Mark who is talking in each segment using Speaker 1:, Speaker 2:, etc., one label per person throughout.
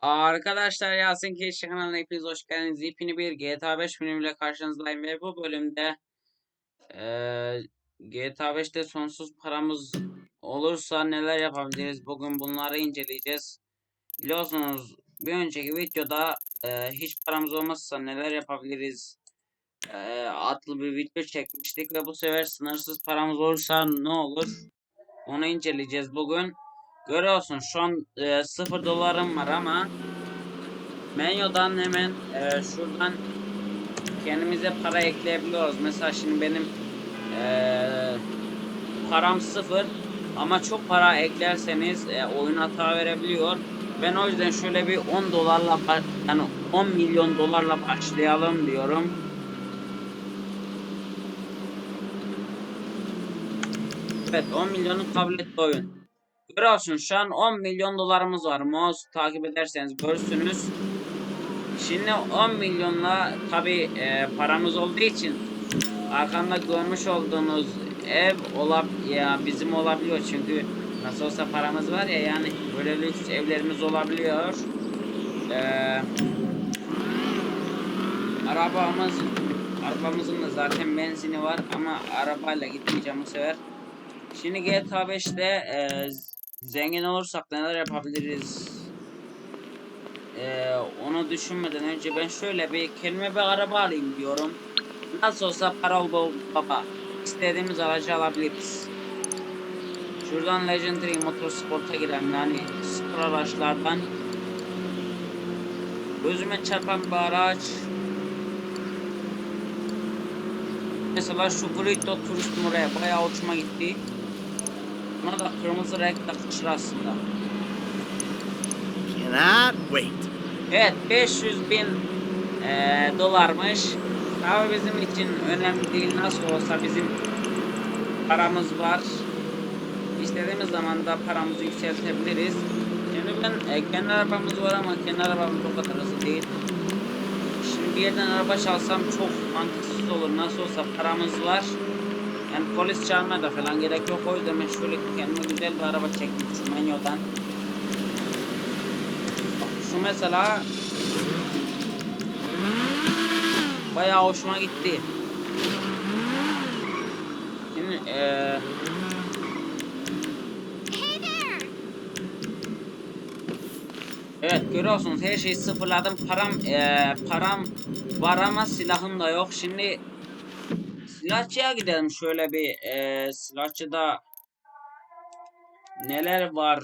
Speaker 1: Arkadaşlar Yasin Keşke kanalına hepiniz hoş geldiniz. Yepyeni bir GTA 5 bölümüyle karşınızdayım ve bu bölümde eee GTA 5'te sonsuz paramız olursa neler yapabiliriz? Bugün bunları inceleyeceğiz. Biliyorsunuz bir önceki videoda eee, hiç paramız olmazsa neler yapabiliriz? Eee, adlı bir video çekmiştik ve bu sefer sınırsız paramız olursa ne olur? Onu inceleyeceğiz bugün. Görüyorsun şu an e, 0 dolarım var ama menüden hemen e, şuradan kendimize para ekleyebiliyoruz. Mesela şimdi benim e, param 0 ama çok para eklerseniz e, oyun hata verebiliyor. Ben o yüzden şöyle bir 10 dolarla yani 10 milyon dolarla başlayalım diyorum. Evet 10 milyonu kabul etti oyun. Görüyorsun şu an 10 milyon dolarımız var. Mouse takip ederseniz görürsünüz. Şimdi 10 milyonla tabi paramız olduğu için arkamda görmüş olduğunuz ev olab ya bizim olabiliyor çünkü nasıl olsa paramız var ya yani böyle lüks evlerimiz olabiliyor. Eee arabamız arabamızın da zaten benzini var ama arabayla gitmeyeceğim bu sefer. Şimdi GTA 5'te e, zengin olursak neler yapabiliriz? E, onu düşünmeden önce ben şöyle bir kendime bir araba alayım diyorum. Nasıl olsa para ol bol baba. İstediğimiz aracı alabiliriz. Şuradan Legendary Motorsport'a girelim yani spor araçlardan. Gözüme çarpan bir araç. Mesela şu Burrito turistim oraya bayağı hoşuma gitti. Buna da kırmızı renk takışır aslında.
Speaker 2: Cannot wait.
Speaker 1: Evet 500 bin eee, dolarmış. Ama bizim için önemli değil. Nasıl olsa bizim paramız var. İstediğimiz zaman da paramızı yükseltebiliriz. Şimdi ben e, kendi arabamız var ama kendi arabamız o kadar hızlı değil. Şimdi bir yerden araba çalsam çok mantıksız olur. Nasıl olsa paramız var. Yani polis çağırmaya da falan gerek yok. O yüzden ben şöyle kendime güzel bir araba çektim şu menüden. Şu mesela bayağı hoşuma gitti. Şimdi eee Evet görüyorsunuz her şeyi sıfırladım. Param eee, param var ama silahım da yok. Şimdi silahçıya gidelim şöyle bir eee silahçıda neler var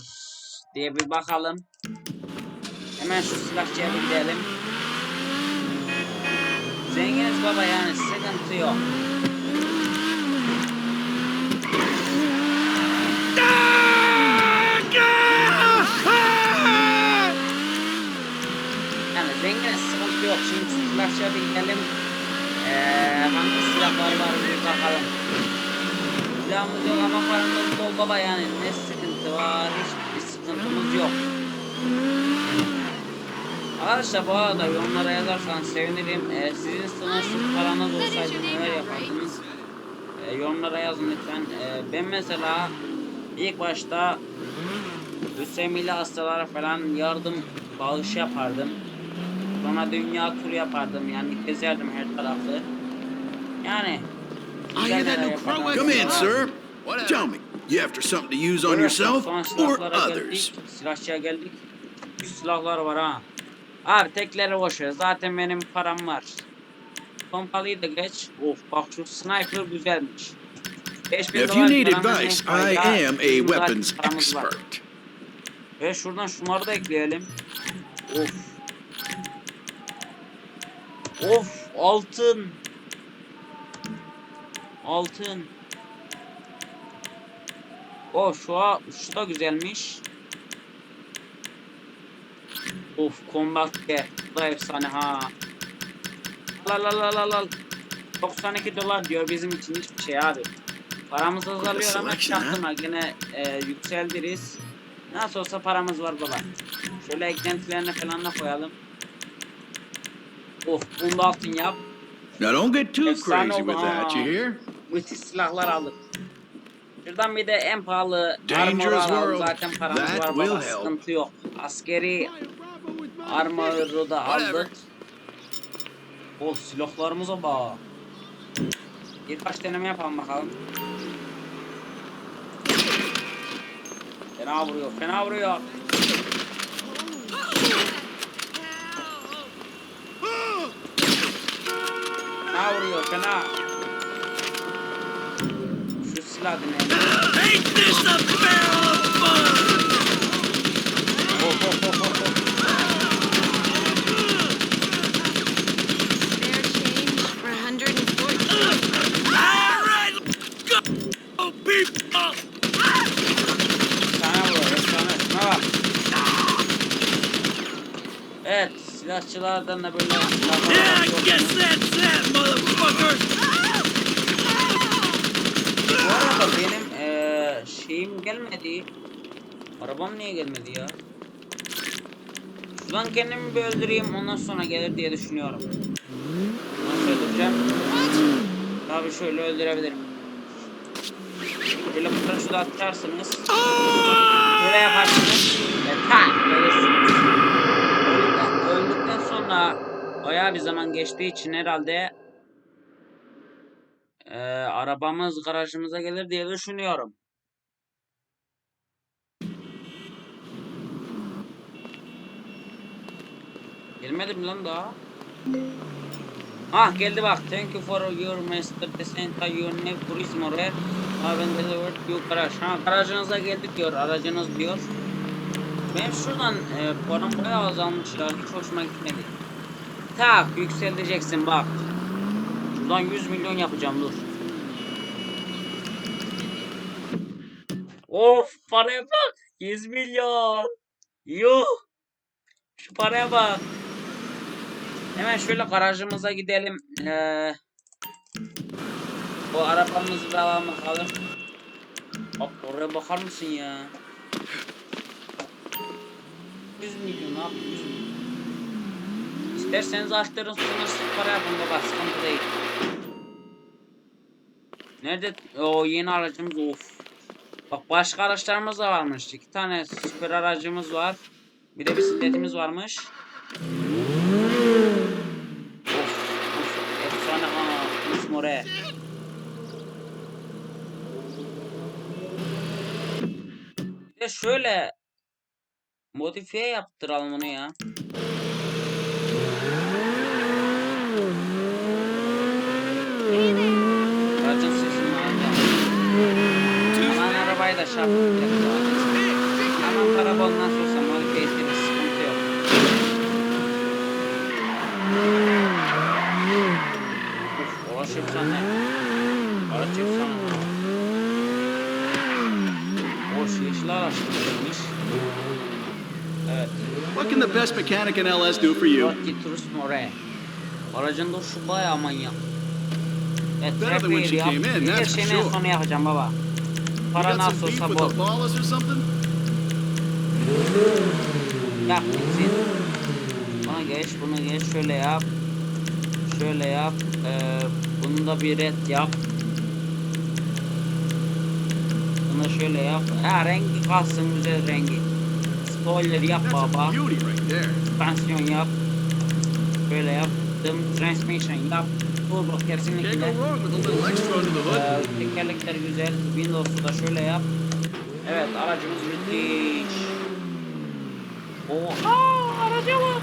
Speaker 1: diye bir bakalım. Hemen şu silahçıya gidelim. Zenginiz baba yani sıkıntı yok. Yani zenginiz sıkıntı yok. Şimdi silahçıya bir gidelim. Eee hangi silahlar var bir bakalım. Silahımız yok ama paramız bol baba yani ne sıkıntı var hiçbir sıkıntımız yok. Arkadaşlar bu arada yorumlara yazarsanız sevinirim. Ee, sizin sınırsız paranız olsaydı neler yapardınız? Ee, yorumlara yazın lütfen. Ee, ben mesela ilk başta lösemili hastalara falan yardım bağış yapardım. Sonra dünya turu yapardım yani gezerdim her tarafı. Yani
Speaker 2: I
Speaker 1: güzel
Speaker 2: hear that
Speaker 1: neler
Speaker 2: new crow
Speaker 1: yapardım.
Speaker 2: Come in,
Speaker 3: sir.
Speaker 2: What
Speaker 3: Tell me, you after something to use on yourself or others?
Speaker 1: Silahçıya geldik. Üç silahlar var ha. Abi tekleri boş ver. Zaten benim param var. Pompalıyı da geç. Of bak şu sniper güzelmiş. 5000
Speaker 3: If
Speaker 1: dolar
Speaker 3: you need advice. I am a weapons expert.
Speaker 1: Ve şuradan şunları da ekleyelim. Of. Of altın. Altın. O şu a- şu da güzelmiş. Of combat. Bu da efsane ha. Al al al al al. 92 dolar diyor bizim için hiçbir şey abi. Paramız azalıyor ama çaktırma gene e, yükseldiriz. Nasıl olsa paramız var baba. Şöyle eklentilerine falan da koyalım. Of bunu da altın yap.
Speaker 3: Now don't get too
Speaker 1: Efsane
Speaker 3: crazy
Speaker 1: oldu
Speaker 3: with that, you hear?
Speaker 1: Müthiş silahlar aldık. Şuradan bir de en pahalı armor
Speaker 3: Dangerous
Speaker 1: alalım.
Speaker 3: world.
Speaker 1: Zaten paramız
Speaker 3: That
Speaker 1: var
Speaker 3: will
Speaker 1: baba.
Speaker 3: help.
Speaker 1: Sıkıntı yok. Askeri Armor'u da aldık. O silahlarımıza bak. Birkaç deneme yapalım bakalım. Fena vuruyor, fena vuruyor.
Speaker 2: For 114.
Speaker 3: All right, go, people.
Speaker 1: Sana vuruyor, efsane. Şuna bak. Evet, silahçılardan da böyle silahlar
Speaker 3: Yeah, I
Speaker 1: var.
Speaker 3: guess that's that, motherfucker.
Speaker 1: Bu arada benim şeyim gelmedi. Arabam niye gelmedi ya? Şuradan kendimi bir öldüreyim ondan sonra gelir diye düşünüyorum. Nasıl öldüreceğim? Tabii şöyle öldürebilirim. Böyle paraşütü atarsınız. Böyle yaparsınız. Ve tak ölürsünüz. Öldükten, öldükten sonra bayağı bir zaman geçtiği için herhalde eee, arabamız garajımıza gelir diye düşünüyorum. Gelmedi mi lan daha? Ah geldi bak. Thank you for your master descent your new turismo rare. Have delivered you garage. Ha garajınıza geldik diyor. Aracınız diyor. Ben şuradan e, param bayağı azalmış ya. Hiç hoşuma gitmedi. Tak yükseleceksin bak. Şuradan 100 milyon yapacağım dur. Of paraya bak. 100 milyon. Yuh. Şu paraya bak. Hemen şöyle garajımıza gidelim. Ee, bu arabamızı da alalım. Bak oraya bakar mısın ya? 100 milyon abi 100 milyon. İsterseniz açtırın sınırsız para yapın baba sıkıntı değil. Nerede o yeni aracımız of. Bak başka araçlarımız da varmış. İki tane süper aracımız var. Bir de bisikletimiz varmış. Of, of, efsane ha, More. Bir de şöyle modifiye yaptıralım onu ya. Aracın sesini alacağım. Aman arabayı da şap Aman karaboldan nasıl olsa modifiye ettiğiniz sıkıntı yok. Of, Araç efsane. Araç efsane. Hoş yeşil araç değilmiş. Evet.
Speaker 3: What can the best mechanic in LS do for you?
Speaker 1: Rocky Turismo R. Aracın duruşu bayağı manyak. Evet,
Speaker 3: Better than when she
Speaker 1: yap.
Speaker 3: came in,
Speaker 1: Bir de
Speaker 3: that's for
Speaker 1: en
Speaker 3: sure.
Speaker 1: sonu yapacağım baba.
Speaker 3: You
Speaker 1: Para
Speaker 3: got
Speaker 1: nasıl
Speaker 3: some beef
Speaker 1: olsa
Speaker 3: with
Speaker 1: bol.
Speaker 3: the Ballas or something?
Speaker 1: Yap gitsin. Bana geç, bunu geç, şöyle yap. Şöyle yap. Ee, bunu da bir red yap. Bunu şöyle yap. Ha rengi kalsın güzel rengi. Spoiler yap baba. Pansiyon yap. Böyle yaptım. Transmission yap.
Speaker 3: Can't
Speaker 1: kesinlikle. Ee, tekerlekler güzel. Windows'u da şöyle yap. Evet aracımız müthiş. Oha araca bak.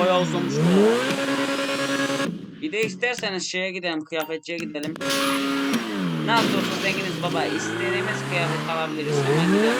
Speaker 1: Bayağı uzamış bu. Bir de isterseniz şeye gidelim, kıyafetçiye gidelim. Nasıl olsa zenginiz baba, istediğimiz kıyafet alabiliriz. Hemen gidelim.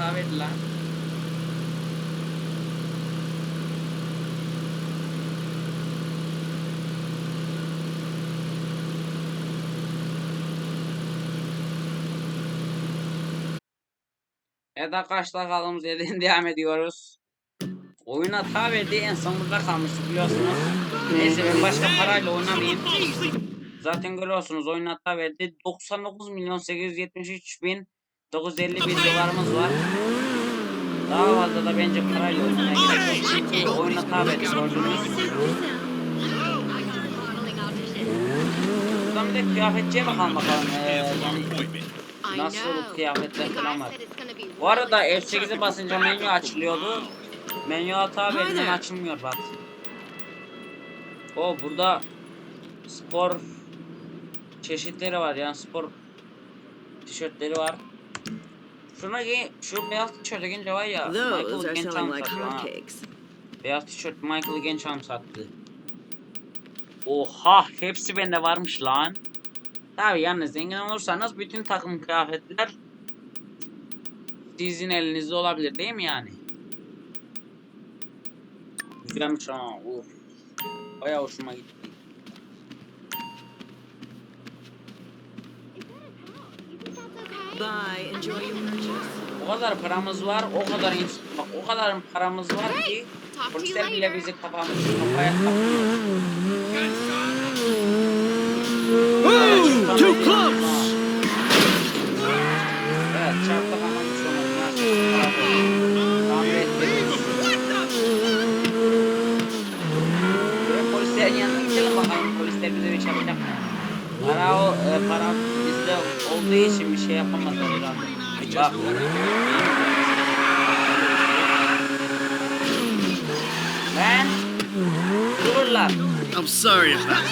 Speaker 1: Hata verdi lan. Evet arkadaşlar kaldığımız yerden devam ediyoruz. Oyun hata verdi en son burada kalmıştık biliyorsunuz. Neyse ben başka parayla oynamayayım. Zaten görüyorsunuz oyun hata verdi. 99 milyon 873 bin 951 dolarımız var. Daha fazla da bence parayla oynamaya gerek yok. Çünkü oyun hata verdi gördünüz. Buradan bir de kıyafetçiye bakalım bakalım. Ee, yani Nasıl kıyafetler falan var. Bu arada
Speaker 2: really
Speaker 1: F8'e basınca menü açılıyordu. Menü hata verilen açılmıyor bak. O burada spor çeşitleri var yani spor tişörtleri var. Şuna giy, şu beyaz tişörtü giyince var ya Michael
Speaker 4: are
Speaker 1: Genç
Speaker 4: selling
Speaker 1: Hanım
Speaker 4: like
Speaker 1: sattı ha. Beyaz tişört Michael Genç Hanım sattı. Oha hepsi bende varmış lan. Tabi yani zengin olursanız bütün takım kıyafetler sizin elinizde olabilir değil mi yani? Güzelmiş ha. Uf. Baya hoşuma gitti. O kadar paramız var, o kadar bak o kadar paramız var ki polisler bile bizi kafamız kafaya takmıyor.
Speaker 3: Ooh, too close!
Speaker 1: Evet, çarptık ama bir olmaz. Tamir ettik. Böyle polislerin yanına gidelim bakalım. Polisler bize bir yapacak mı? Para o, e, para bizde olduğu için bir şey herhalde. Bak. Ben dururlar.
Speaker 3: I'm sorry about that.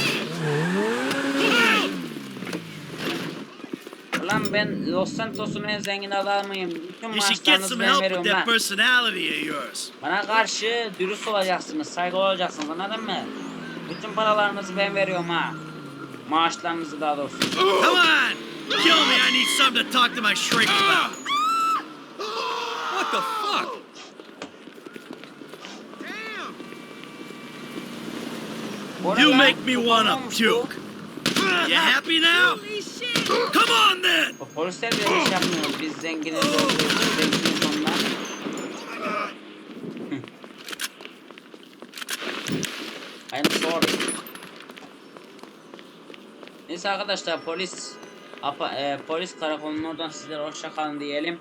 Speaker 1: Ulan ben Los Santos'un en zengin adamıyım. Bütün
Speaker 5: You should get some help with that
Speaker 1: lan.
Speaker 5: personality of yours.
Speaker 1: Bana karşı dürüst olacaksınız, saygılı olacaksınız anladın mı? Bütün paralarınızı ben veriyorum ha. Maaşlarınızı daha doğrusu.
Speaker 5: Come on! Kill me, I need something to talk to my shrink about.
Speaker 3: What the fuck?
Speaker 1: Bu ne
Speaker 5: You make me wanna
Speaker 1: Olmuş bu.
Speaker 5: puke. You happy now? Holy shit! Come on then!
Speaker 1: Bu polisler bile iş yapmıyor. Biz zenginiz olduğumuz için zenginiz onlar. Neyse arkadaşlar polis apa, e, polis karakolunun oradan sizlere hoşça kalın diyelim.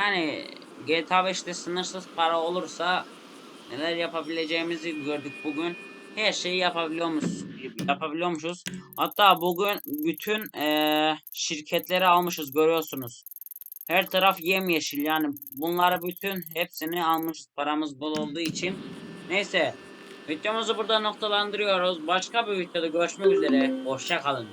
Speaker 1: Yani GTA 5'te sınırsız para olursa neler yapabileceğimizi gördük bugün. Her şeyi yapabiliyormuş, yapabiliyormuşuz. Hatta bugün bütün eee, şirketleri almışız görüyorsunuz. Her taraf yemyeşil yani bunları bütün hepsini almışız paramız bol olduğu için. Neyse videomuzu burada noktalandırıyoruz. Başka bir videoda görüşmek üzere. Hoşça kalın.